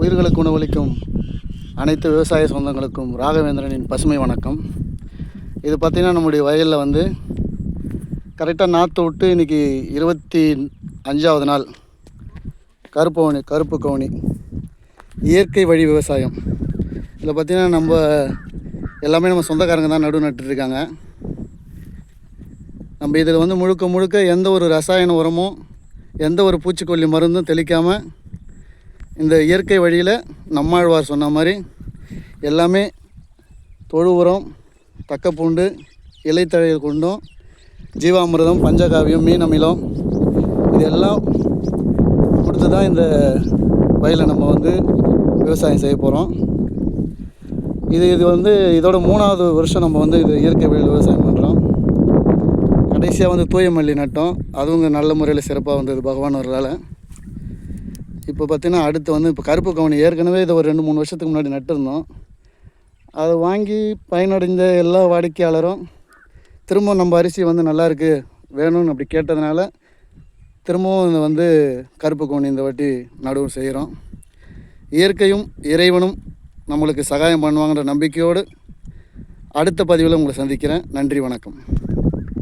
உயிர்களுக்கு உணவளிக்கும் அனைத்து விவசாய சொந்தங்களுக்கும் ராகவேந்திரனின் பசுமை வணக்கம். இது பார்த்திங்கன்னா நம்முடைய வயலில் வந்து கரெக்டாக நாற்று விட்டு இன்றைக்கி இருபத்தி அஞ்சாவது நாள். கருப்பு கவுனி கருப்பு கவுனி இயற்கை வழி விவசாயம். இதில் பார்த்திங்கன்னா நம்ம எல்லாமே நம்ம சொந்தக்காரங்க தான் நடு நட்டுருக்காங்க நம்ம இதில் வந்து முழுக்க முழுக்க எந்த ஒரு ரசாயன உரமும் எந்த ஒரு பூச்சிக்கொல்லி மருந்தும் தெளிக்காமல் இந்த இயற்கை வழியில் நம்மாழ்வார் சொன்ன மாதிரி எல்லாமே தொழு உரம் தக்கப்பூண்டு இலைத்தழையில் கொண்டும் ஜீவாமிரதம் பஞ்சகாவியம் மீன் அமிலம் இது எல்லாம் கொடுத்து தான் இந்த வயலை நம்ம வந்து விவசாயம் செய்ய போகிறோம் இது இது வந்து இதோட மூணாவது வருஷம் நம்ம வந்து இது இயற்கை வழியில் விவசாயம் பண்ணுறோம் கடைசியாக வந்து தூய மல்லி நட்டோம். அதுவும் நல்ல முறையில் சிறப்பாக வந்தது பகவான் வரலால் இப்போ பார்த்தீங்கன்னா அடுத்து வந்து இப்போ கருப்பு கவனி ஏற்கனவே இதை ஒரு ரெண்டு மூணு வருஷத்துக்கு முன்னாடி நட்டிருந்தோம். அதை வாங்கி பயனடைந்த எல்லா வாடிக்கையாளரும் திரும்ப நம்ம அரிசி வந்து நல்லாயிருக்கு வேணும்னு அப்படி கேட்டதுனால திரும்பவும் இந்த வந்து கருப்பு கவுனி இந்த வாட்டி நடுவு செய்கிறோம். இயற்கையும் இறைவனும் நம்மளுக்கு சகாயம் பண்ணுவாங்கன்ற நம்பிக்கையோடு அடுத்த பதிவில் உங்களை சந்திக்கிறேன். நன்றி வணக்கம்.